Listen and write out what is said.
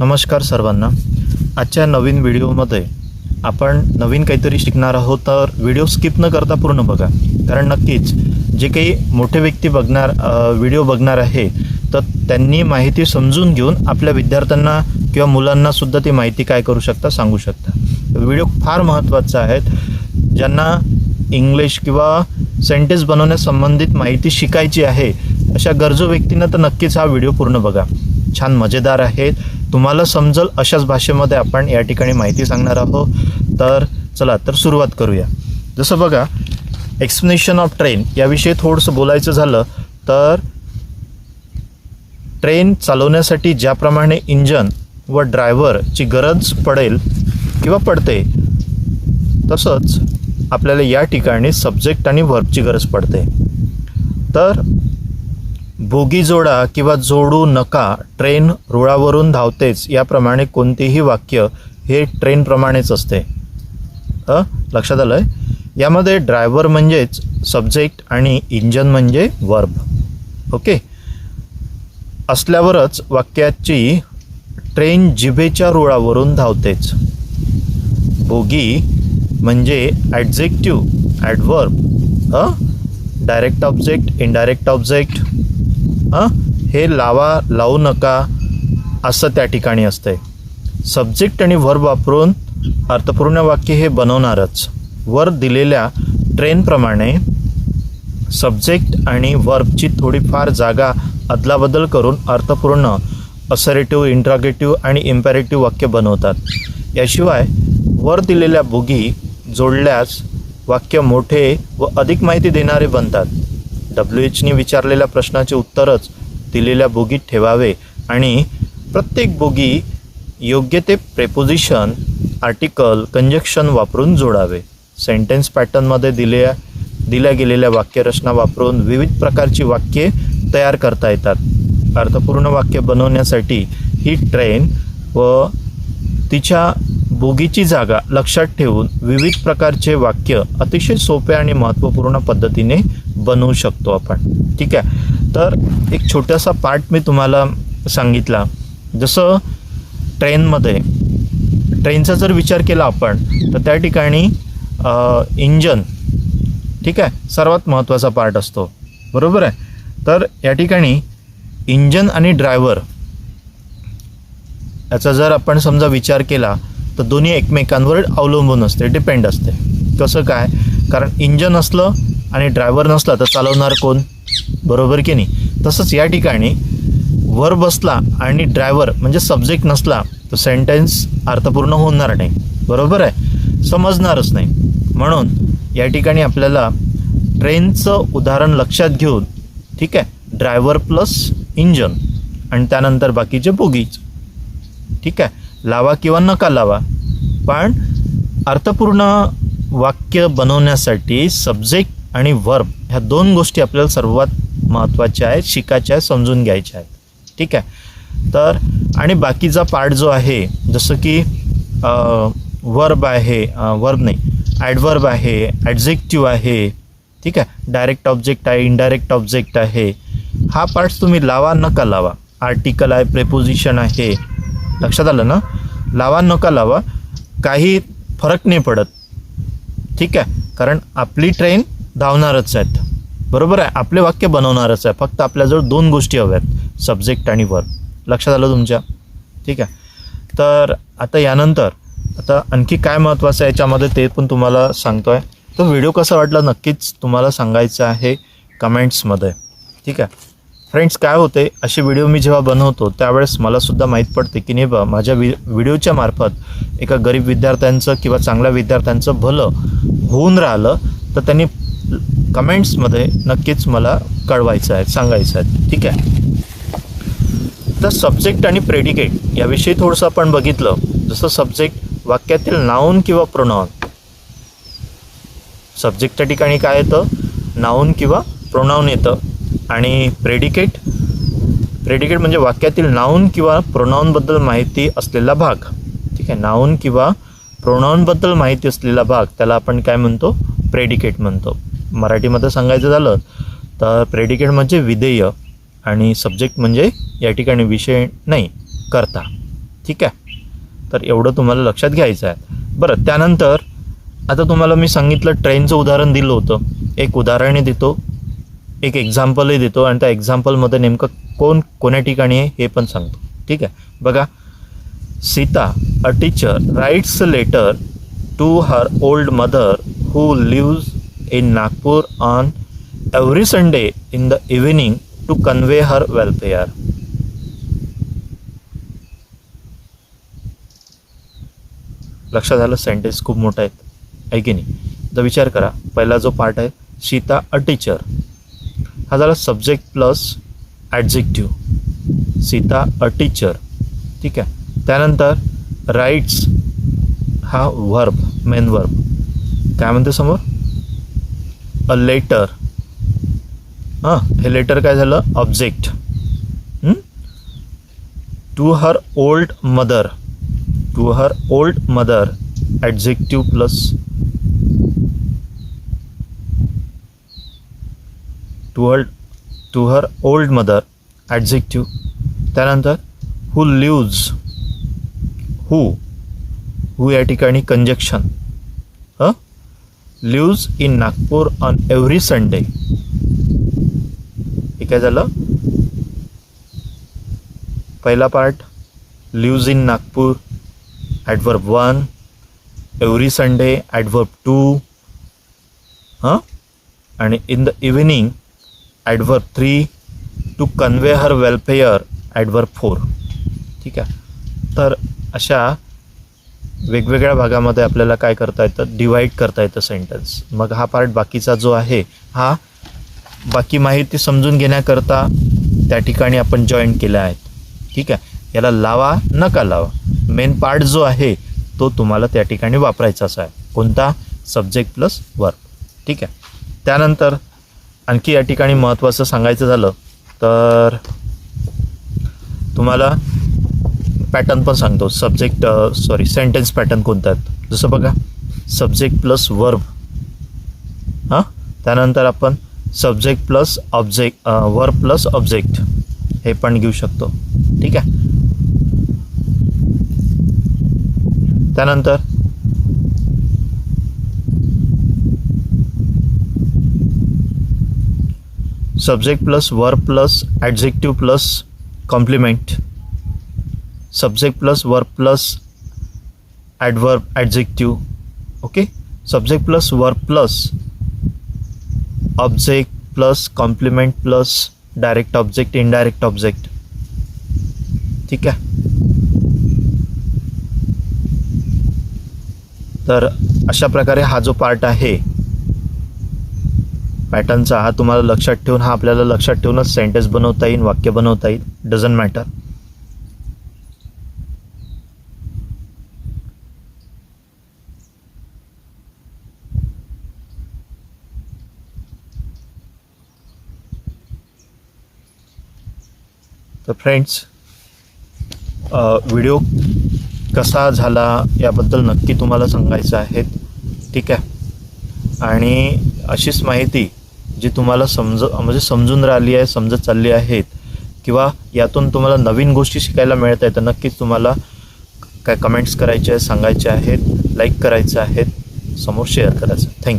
नमस्कार सर्वांना. आजच्या नवीन व्हिडिओमध्ये आपण नवीन काहीतरी शिकणार आहोत तर व्हिडिओ स्किप न करता पूर्ण बघा. कारण नक्कीच जे काही मोठे व्यक्ती बघणार व्हिडिओ बघणार आहे तर त्यांनी माहिती समजून घेऊन आपल्या विद्यार्थ्यांना किंवा मुलांनासुद्धा ती माहिती काय करू शकता सांगू शकता. व्हिडिओ फार महत्त्वाचा आहे ज्यांना इंग्लिश किंवा सेंटेन्स बनवण्यासंबंधित माहिती शिकायची आहे अशा गरजू व्यक्तींना तर नक्कीच हा व्हिडिओ पूर्ण बघा. छान मजेदार आहेत. तुम्हाला समजल अशाच भाषेमध्ये आपण या ठिकाणी माहिती सांगणार आहोत. तर चला तर सुरुवात करूया. जसं बघा एक्सप्लेनेशन ऑफ ट्रेन याविषयी थोडंसं बोलायचं झालं तर ट्रेन चालवण्यासाठी ज्याप्रमाणे इंजन व ड्रायव्हरची गरज पडेल किंवा पडते तसंच आपल्याला या ठिकाणी सब्जेक्ट आणि व्हर्बची गरज पडते. तर बोगी जोडा किंवा जोडू नका ट्रेन रुळावरून धावतेच याप्रमाणे कोणतेही वाक्य हे ट्रेनप्रमाणेच असते. अ? लक्षात आलं आहे यामध्ये ड्रायव्हर म्हणजेच सब्जेक्ट आणि इंजन म्हणजे वर्ब. ओके? असल्यावरच वाक्याची ट्रेन जिभेच्या रुळावरून धावतेच. बोगी म्हणजे ॲडजेक्टिव्ह ॲडवर्ब अ? डायरेक्ट ऑब्जेक्ट इनडायरेक्ट ऑब्जेक्ट हां? हे लावा लावू नका असं त्या ठिकाणी असतंय. सब्जेक्ट आणि व्हर्ब वापरून अर्थपूर्ण वाक्य हे बनवणारच. वर दिलेल्या ट्रेनप्रमाणे सब्जेक्ट आणि वर्बची थोडीफार जागा अदलाबदल करून अर्थपूर्ण असरेटिव्ह इंट्रागेटिव्ह आणि इम्पॅरेटिव्ह वाक्य बनवतात. याशिवाय वर दिलेल्या बोगी जोडल्यास वाक्य मोठे व अधिक माहिती देणारे बनतात. डब्ल्यू एचने विचारलेल्या प्रश्नाचे उत्तरच दिलेल्या बोगीत ठेवावे आणि प्रत्येक बोगी योग्य ते प्रेपोजिशन आर्टिकल कंजक्शन वापरून जोडावे. सेंटेन्स पॅटर्नमध्ये दिल्या दिल्या गेलेल्या वाक्यरचना वापरून विविध प्रकारची वाक्ये तयार करता येतात. अर्थपूर्ण वाक्य बनवण्यासाठी ही ट्रेन व तिच्या बोगीची जागा लक्षात ठेवून विविध प्रकारचे वाक्य अतिशय सोप्या आणि महत्त्वपूर्ण पद्धतीने बनवू शकतो आपण. ठीक आहे? तर एक छोटासा पार्ट मी तुम्हाला सांगितला. जसं ट्रेनमध्ये ट्रेनचा जर विचार केला आपण तर त्या ठिकाणी इंजन ठीक आहे? सर्वात महत्त्वाचा पार्ट असतो. बरोबर आहे? तर या ठिकाणी इंजन आणि ड्रायव्हर याचा जर आपण समजा विचार केला तर दोन्ही एकमेकांवर अवलंबून असते डिपेंड असते. कसं काय? कारण इंजन असलं आणि ड्रायव्हर नसला तर चालवणार कोण? बरोबर की नाही? तसंच या ठिकाणी वर बसला आणि ड्रायव्हर म्हणजे सब्जेक्ट नसला तर सेंटेन्स अर्थपूर्ण होणार नाही. बरोबर आहे? समजणारच नाही. म्हणून या ठिकाणी आपल्याला ट्रेनचं उदाहरण लक्षात घेऊन ठीक आहे? ड्रायव्हर प्लस इंजन आणि त्यानंतर बाकीचे बोगीज ठीक आहे? लावा किंवा नका लावा. पण अर्थपूर्ण वाक्य बनवण्यासाठी सब्जेक्ट आणि वर्ब ह्या दोन गोष्टी आपल्याला सर्वात महत्त्वाच्या आहेत शिकायच्या आहेत समजून घ्यायच्या आहेत. ठीक आहे? तर आणि बाकीचा पार्ट जो आहे जसं की वर्ब आहे वर्ब नाही ॲडवर्ब आहे ॲडजेक्टिव्ह आहे ठीक आहे? डायरेक्ट ऑब्जेक्ट आहे इनडायरेक्ट ऑब्जेक्ट आहे. हा पार्ट्स तुम्ही लावा नका लावा. आर्टिकल आहे प्रेपोजिशन आहे. लक्षात आलं ना? लावा नका लावा. काही फरक नाही पडत. ठीक आहे? कारण आपली ट्रेन धावणारच आहेत. बरोबर आहे? आपले वाक्य बनवणारच आहे. फक्त आपल्याजवळ दोन गोष्टी हव्या आहेत सब्जेक्ट आणि वर्क लक्षात आलं तुमच्या? ठीक आहे. तर आता यानंतर आता आणखी काय महत्त्वाचं आहे याच्यामध्ये ते पण तुम्हाला सांगतो आहे तो व्हिडिओ कसा वाटला नक्कीच तुम्हाला सांगायचं आहे कमेंट्समध्ये. ठीक आहे? फ्रेंड्स काय होते? असे व्हिडिओ मी जेव्हा बनवतो त्यावेळेस मलासुद्धा माहीत पडते की नाही बा माझ्या वि व्हिडिओच्या मार्फत एका गरीब विद्यार्थ्यांचं किंवा चांगल्या विद्यार्थ्यांचं भलं होऊन राहिलं तर त्यांनी कमेंट्समध्ये नक्कीच मला कळवायचं आहे सांगायचं आहे. ठीक आहे? तर सब्जेक्ट आणि प्रेडिकेट याविषयी थोडंसं आपण बघितलं. जसं सब्जेक्ट वाक्यातील नाऊन किंवा प्रोनाऊन सब्जेक्टच्या ठिकाणी काय येतं? नाऊन किंवा प्रोनाऊन येतं. आणि प्रेडिकेट प्रेडिकेट म्हणजे वाक्यातील नाऊन किंवा प्रोनाऊनबद्दल माहिती असलेला भाग. ठीक आहे? नाऊन किंवा प्रोनाऊनबद्दल माहिती असलेला भाग त्याला आपण काय म्हणतो? प्रेडिकेट म्हणतो. मराठीमध्ये सांगायचं झालं तर प्रेडिकेट म्हणजे विधेय आणि सब्जेक्ट म्हणजे या ठिकाणी विषय नाही करता. ठीक आहे? तर एवढं तुम्हाला लक्षात घ्यायचं आहे. बरं त्यानंतर आता तुम्हाला मी सांगितलं ट्रेनचं उदाहरण दिलं होतं. एक उदाहरणही देतो एक एक्झाम्पलही देतो आणि त्या एक्झाम्पलमध्ये नेमकं कोण कोण्या ठिकाणी आहे हे पण सांगतो. ठीक आहे? बघा Sita a teacher writes letter to her old mother who lives in Nagpur on every Sunday in the evening to convey her welfare लक्षात आलं? सेंटेन्स खूप मोठा आहेत. आहे की नाही? तर विचार करा. पहिला जो पार्ट आहे सीता अ टीचर हा झाला subject plus adjective Sita a teacher ठीक आहे? त्यानंतर राईट्स हा वर्ब मेन वर्ब काय म्हणते समोर? अ लेटर हां हे लेटर काय झालं? Object to her old mother to her old mother adjective plus to her to her old mother adjective त्यानंतर हू लिव्ज हू हू या ठिकाणी conjunction lives in Nagpur on every Sunday. हे काय झालं? पहिला part lives in Nagpur adverb one every Sunday adverb two हां? आणि in the evening adverb three to convey her welfare adverb four. ठीक आहे? तर अशा वेगवेगळ्या भागामध्ये आपल्याला काय करता येतं? डिवाईड करता येतं सेंटेन्स मग हा पार्ट बाकीचा जो आहे हा बाकी माहिती समजून घेण्याकरता त्या ठिकाणी आपण जॉईन केल्या आहेत. ठीक आहे? याला लावा नका लावा. मेन पार्ट जो आहे तो तुम्हाला त्या ठिकाणी वापरायचाच आहे. कोणता? सब्जेक्ट प्लस वर्क ठीक आहे? त्यानंतर आणखी या ठिकाणी महत्त्वाचं सांगायचं झालं तर तुम्हाला पॅटर्न पण सांगतो. सब्जेक्ट सॉरी सेंटेन्स पॅटर्न कोणता आहेत? जसं बघा सब्जेक्ट प्लस वर्ब हां? त्यानंतर आपण subject plus object verb plus object हे पण घेऊ शकतो. ठीक आहे? त्यानंतर subject plus verb plus adjective plus complement subject plus verb plus adverb adjective okay subject plus verb plus object plus complement plus direct object indirect object ठीक आहे तर अशा प्रकारे हा जो पार्ट आहे पॅटर्नचा हा तुम्हाला लक्षात ठेवून हा आपल्याला लक्षात ठेवूनच सेंटेन्स बनवता येईल वाक्य बनवता येईल. डझंट मॅटर तर फ्रेंड्स व्हिडिओ कसा झाला याबद्दल नक्की तुम्हाला सांगायचं आहे. ठीक आहे? आणि अशीच माहिती जी तुम्हाला समज म्हणजे समजून राहिली आहे समजत चालली आहेत किंवा यातून तुम्हाला नवीन गोष्टी शिकायला मिळत आहेत तर नक्कीच तुम्हाला काय कमेंट्स करायचे आहेत सांगायचे आहेत लाईक करायचे आहेत. समोर शेअर करायचं. थँक्यू